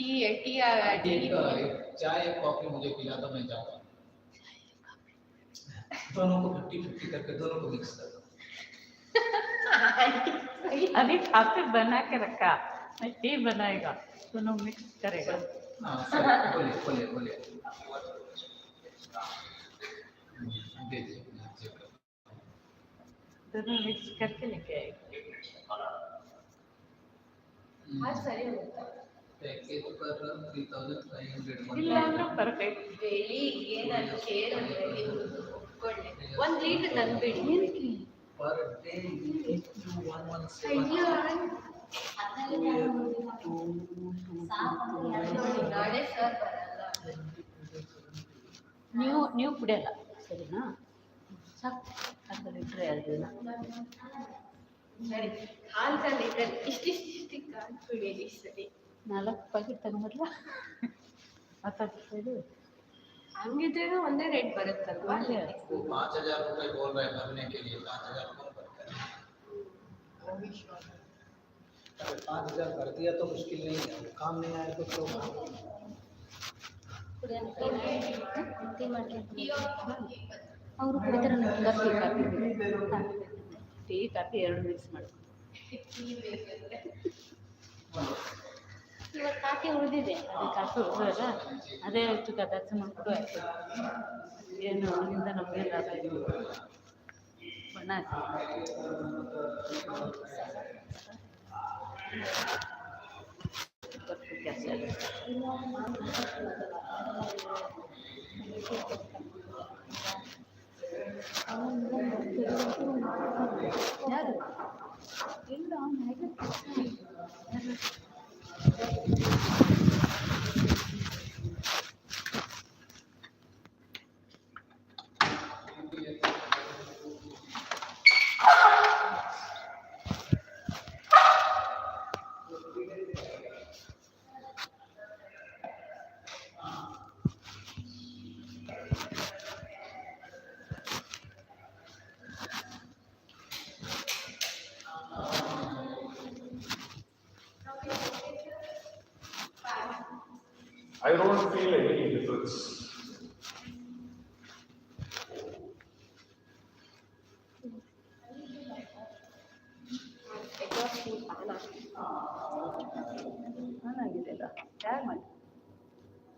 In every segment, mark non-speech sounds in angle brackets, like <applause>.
T है T T चाय एक कॉफ़ी मुझे पिला तो मैं जाता हूँ दोनों को फिफ्टी फिफ्टी करके दोनों को मिक्स कर <laughs> अभी पापे बना के रखा मैं टी बनाएगा दोनों मिक्स करेगा। बोले बोले बोले दे दे दोनों मिक्स करके लेके आएगा। आज सारे होता है। ಇಲ್ಲ ಅಂದ್ರೆ ಪರ್ಫೆಕ್ಟ್. ಬೆಳಿಗ್ಗೆ ನಾನು ಶೇರ್ ಲೀಟರ್ ನಾನು ಬಿಡಿ. ಪರ್ ಡೇ ಒನ್ ನೀವು ನೀವು ಕುಡಿಯಲ್ಲ. ಸರಿನಾ? ಸಾಕು. ಆ ಕಡೆ ಎರಡು ದಿನ ಸರಿ. ಕಾಲು ಕಾಲು ಇಟ್ಟರೆ ಇಷ್ಟಿಷ್ಟಿಷ್ಟಿಗೆ ಕಾಲು ಕುಡಿಯಲಿ ಸರಿ. ನಾಲ್ಕು ಪ್ಯಾಕೆಟ್ ತಗೊಂಬರ್ಲ ಮಾತಾಡ್ತಿದ್ದು ಹಂಗಿದ್ರೆ ಒಂದೇ ರೇಟ್ ಬರುತ್ತಲ್ವಾ ಅಲ್ಲೇ वो पाँच हजार रुपये बोल रहे हैं भरने के लिए पाँच हजार कौन भरता है अगर पाँच हजार कर दिया तो मुश्किल नहीं है काम नहीं आए तो तो ಟೀ ಅವರು ಕುಡಿತಾರೆ ಕಾಫಿ ಕಾಫಿ ಟೀ ಕಾಫಿ ಎರಡು ಮಿಕ್ಸ್ ಮಾಡ್ಕೊ ಇವತ್ತು ಕಾಫಿ ಉಳಿದಿದೆ ಅದೇ ಕಾಫಿ ಉಳಿದಾಗ ಅದೇ ಅಷ್ಟು ಕದಾರ್ಥ ಮಾಡ್ಬಿಟ್ಟು ಆಯ್ತು ಏನು ಅವನಿಂದ ನಮಗೆ ಲಾಭ ಇಲ್ಲ ಬಣ್ಣ ಹಾಕಿ ಕೆಲಸ ಯಾರು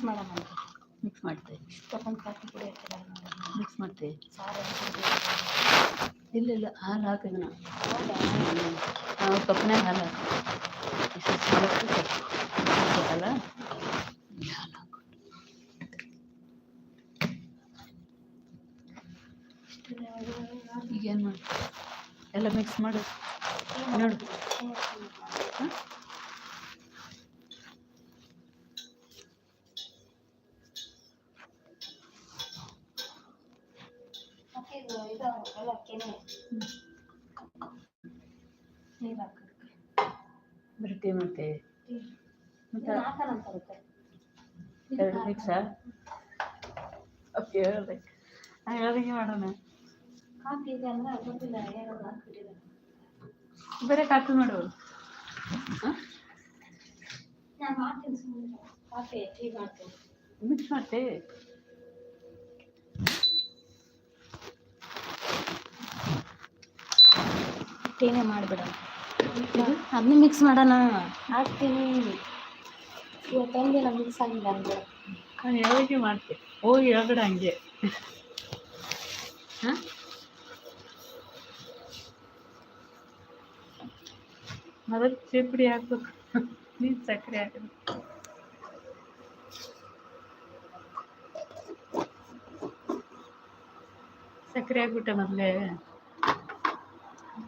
ಮಿಕ್ಸ್ ಮಾಡೋಣ ಮಿಕ್ಸ್ ಮಾಡ್ತೆ. ತಗೊಂಡು ಕಾಫಿ ಪುಡಿ ಹಾಕಿಲ್ಲ ಮಿಕ್ಸ್ ಮಾಡ್ತೆ. ಸಾರು ಇಲ್ಲ ಇಲ್ಲ. ಹಾಲು ಹಾಕಿದ ನಾವು ಕಪ್ನ್ಯಾಗ ಹಾಲು ಹಾಕಿ ಇಷ್ಟು ಹಾಲು ಹಾಲು ಈಗ ಏನು ಮಾಡಿ ಎಲ್ಲ ಮಿಕ್ಸ್ ಮಾಡು. ನೋಡು. ಹಾಂ? ಮತ್ತೆ ಇದು ಇದು ಎಲ್ಲ ಕೆನೆ ನೀರು ಹಾಕೋದಕ್ಕೆ ಬರೀ ಟೀ ಮಾಡ್ತೇವೆ ಮತ್ತು ಹಾಕೋಣ ಅಂತ ಅದಕ್ಕೆ ಎರಡು ಮಿಕ್ಸಾ ಓಕೆ ಹೇಳ್ದೆ ನಾನು ಹೇಳ್ದಂಗೆ ಮಾಡೋಣ ಕಾಫಿ ಇದೆ ಅಂದ್ರೆ ಗೊತ್ತಿಲ್ಲ ಏನಾದ್ರು ಹಾಕ್ಬಿಟ್ಟಿದ್ದಾರೆ ಬೇರೆ ಕಾಫಿ ಮಾಡು ಹಾಂ ನಾನು ಮಾಡ್ತೀನಿ ಸುಮ್ಮನೆ ಕಾಫಿ ಟೀ ಮಾಡ್ತೀನಿ ಮಿಕ್ಸ್ ಮಾಡ್ತೆ ಟೀನೇ ಮಾಡಿಬಿಡೋಣ. ಅದನ್ನ ಮಿಕ್ಸ್ ಮಾಡೋಣ. ಹಾಕ್ತೀನಿ. ಇವತ್ತೊಂದಿನ ಮಿಕ್ಸ್ ಆಗಿಲ್ಲ ಅಂದ್ರೆ. ನಾನು ಯಾವಾಗ ಮಾಡ್ತೀನಿ. ಹೋಗಿ ಹೇಳ್ಬಿಡ ಹಂಗೆ. ಹಾಂ? ಮೊದಲು ಚೀಪುಡಿ ಹಾಕ್ಬೇಕು. ನೀನು ಸಕ್ಕರೆ ಹಾಕಬೇಕು. ಸಕ್ಕರೆ ಹಾಕ್ಬಿಟ್ಟೆ ಮೊದಲೇ.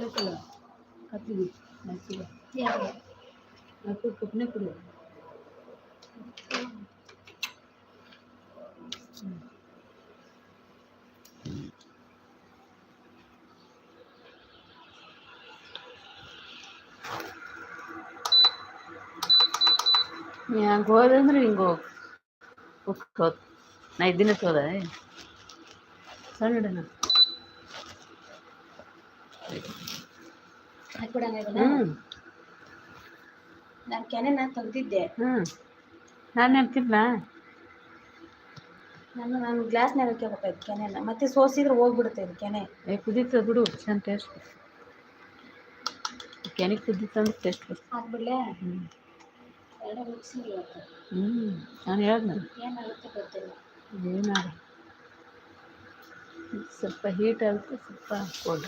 ಹೌದಾ ಕಪ್ ಬೇಕಲ್ಲ ಕಪ್ಪಿಗೆ ಮೆಚ್ಚಿಗೆ ಯಾರಿಗೆ ಹಾಕು ಕಪ್ಪನೆ ಕೊಡು ನೀ ಹಂಗೆ ಹೋದಂದ್ರೆ ಹಿಂಗೆ ಹೋಗಿ ಹೋಗ್ ನಾ ಇದ್ದಿನ ಹೋದ ಸಣ್ಣ ಹಾಕ್ಬಿಡಂಗ ಇದನ್ನ. ನಾನು ಕೆನೆನ ತೆಗ್ದಿದ್ದೆ ಹ್ಞೂ ನಾನು ನೆನ್ಪಿದ್ನ ನಾನು ನಾನು ಗ್ಲಾಸ್ನಾಗ ಹಾಕ್ಕೋಬೇಕಾಯ್ತು ಕೆನೆನ. ಮತ್ತೆ ಸೋಸಿದ್ರೆ ಹೋಗ್ಬಿಡುತ್ತೆ ಇದು ಕೆನೆ. ಏ ಕುದೀತದ ಬಿಡು ಚಂದ ಟೇಸ್ಟ್ ಕೆನೆ ಕುದೀತಂದ್ರೆ ಟೇಸ್ಟ್ ಬರ್ತದೆ ಹಾಕ್ಬಿಡ್ಲೆ? ಎರಡು ಮಿಕ್ಸಿಂಗ್ ಇವತ್ತು. ಹ್ಞೂ ನಾನು ಹೇಳ್ದೆ. ಏನಾಗುತ್ತೆ ಗೊತ್ತಿಲ್ಲ. ಏನಾರ. ಸ್ವಲ್ಪ ಹೀಟ್ ಆಗುತ್ತೆ ಸ್ವಲ್ಪ ಕೋಲ್ಡ್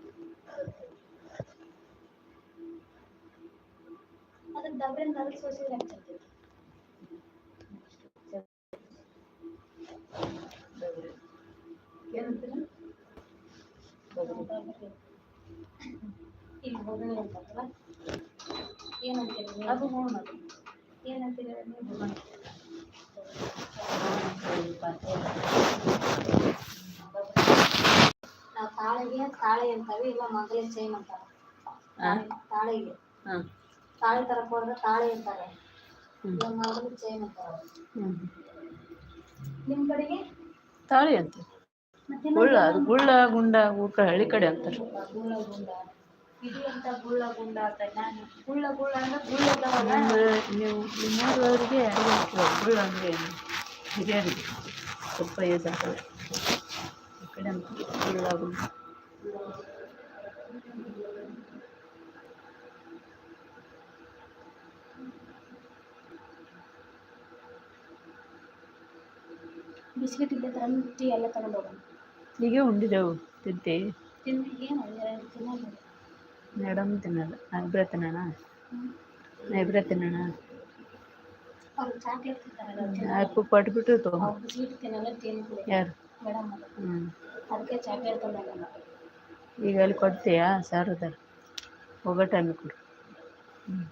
ಅದನ್ನ ಡಬ್ಬಿನ ಅದಕ್ಕೆ ಸೋಸಿದ್ರೆ ಆಗ್ತೈತಿ ಏನಂತೀರ ಈಗ ಬೊಗಣಿ ಏನಂತೀರಿ? ಅದು ನೋಡೋಣ. ಏನಂತೀರಿ ನೀವು? ನಾವು ತಾಳಿಗೆ ತಾಳಿ ಅಂತಾವೆ ಇಲ್ಲ ಮಗಳಿಗೆ ಚೈನ್ ಅಂತಾರೆ. ತಾಳೆಗೆ. ಹಾಂ. ತಾಳಿ ತರಕ್ ಹೋದ್ರೆ ತಾಳಿ ಅಂತಾರೆ. ಮಂಗಲ ಚೈನ್ ಅಂತಾರೆ. ಹ್ಞೂ ನಿಮ್ ಕಡೆಗೆ? ತಾಳಿ ಅಂತ ಗುಳ್ಳ ಅದು ಗುಳ್ಳ ಗುಂಡ ಊಟ ಹಳ್ಳಿ ಕಡೆ ಅಂತಾರೆ. ಗುಳ್ಳ ಗುಂಡ. ಇದು ಅಂತ ಗುಳ್ಳ ಗುಂಡ ಅಂತ ನಾನು ಗುಳ್ಳ ಗುಳ್ಳ ಅಂದ್ರೆ ಗುಳ್ಳ ನಿಮ್ಮ ನೀವು ನಿಮ್ಮೂರವರಿಗೆ ಯಾರಿಗೂ ಗೊತ್ತಿಲ್ಲ ಗುಳ್ಳ ಅಂದರೆ ಏನು? ಹಿರಿಯರಿಗೆ ಸ್ವಲ್ಪ ಯೂಸ್ ಆಗಲ್ಲ ಕಡೆ ಅಂತ ಇಲ್ಲಾಗಲ್ಲ ಬಿಸ್ಕೆಟ್ ಇಲ್ಲೇ ತಂದು ಟೀ ಎಲ್ಲ ತಗೊಂಡು ಹೋಗೋಣ ಈಗ ಉಂಡಿದೆವು ತಿಂತಿ. ತಿಂದು ಏನು ತಿನ್ನಲ್ಲ ಮೇಡಮ್ ತಿನ್ನಲ್ಲ ನಾವಿಬ್ಬರೇ ತಿನ್ನೋಣ? ನಾವಿಬ್ಬರೇ ತಿನ್ನೋಣ? ಅವ್ರು ಚಾಕ್ಲೇಟ್ ತಿಂತಾರಲ್ಲ ಕೊಟ್ಬಿಟ್ಟು ಅವ್ರು ಬಿಸ್ಕೆಟ್ ತಿನ್ನಲ್ಲ ಕುಡಿ ಯಾರು? ಮೇಡಮ್ ಹ್ಞೂ ಅದಕ್ಕೆ ಚಾಕ್ಲೇಟ್ ತಂದಾಗ ಈಗ ಅಲ್ಲಿ ಕೊಡ್ತೀಯಾ ಸಾರದಾರ ಹೋಗೋ ಟೈಮ್ ಕೊಡು. ಹ್ಞೂ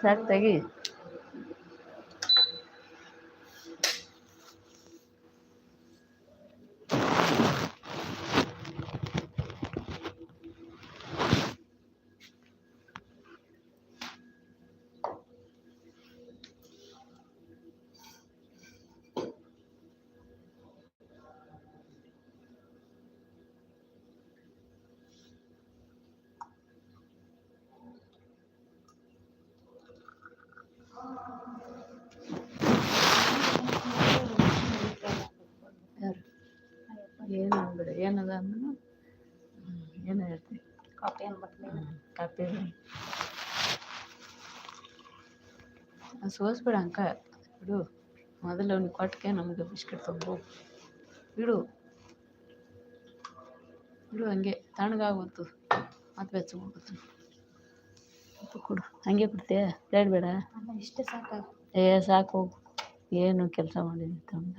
ಸಾಕು ತೆಗಿ ಯಾರು ಏನು ಅನ್ಬೇಡ ಏನದ ಅಂದ್ರೆ ಏನು ಹೇಳ್ತಿ? ಕಾಫಿ ಅನ್ಬಿಟ್ಟು ಕಾಪಿ ಸೋಸ್ಬೇಡ ಅಂಕ. ಬಿಡು. ಮೊದಲು ಅವ್ನಿಗೆ ಕೊಟ್ಟಕ್ಕೆ ನಮಗೆ ಬಿಸ್ಕೆಟ್ ತಗೋ. ಬಿಡು. ಬಿಡು ಹಂಗೆ. ತಣ್ಣಗಾಗೋತು. ಮತ್ತೆ ಬೆಚ್ಚಗೋಗುತ್ತು ಮತ್ತೆ ಕೊಡು. ಹಂಗೆ ಕೊಡ್ತೀಯ? ಬೇಡ ಬೇಡ. ಇಷ್ಟೇ ಸಾಕು? ಏ ಸಾಕು. ಹೋಗು ಏನು ಕೆಲಸ ಮಾಡಿದ್ದೀನಿ ತಂದ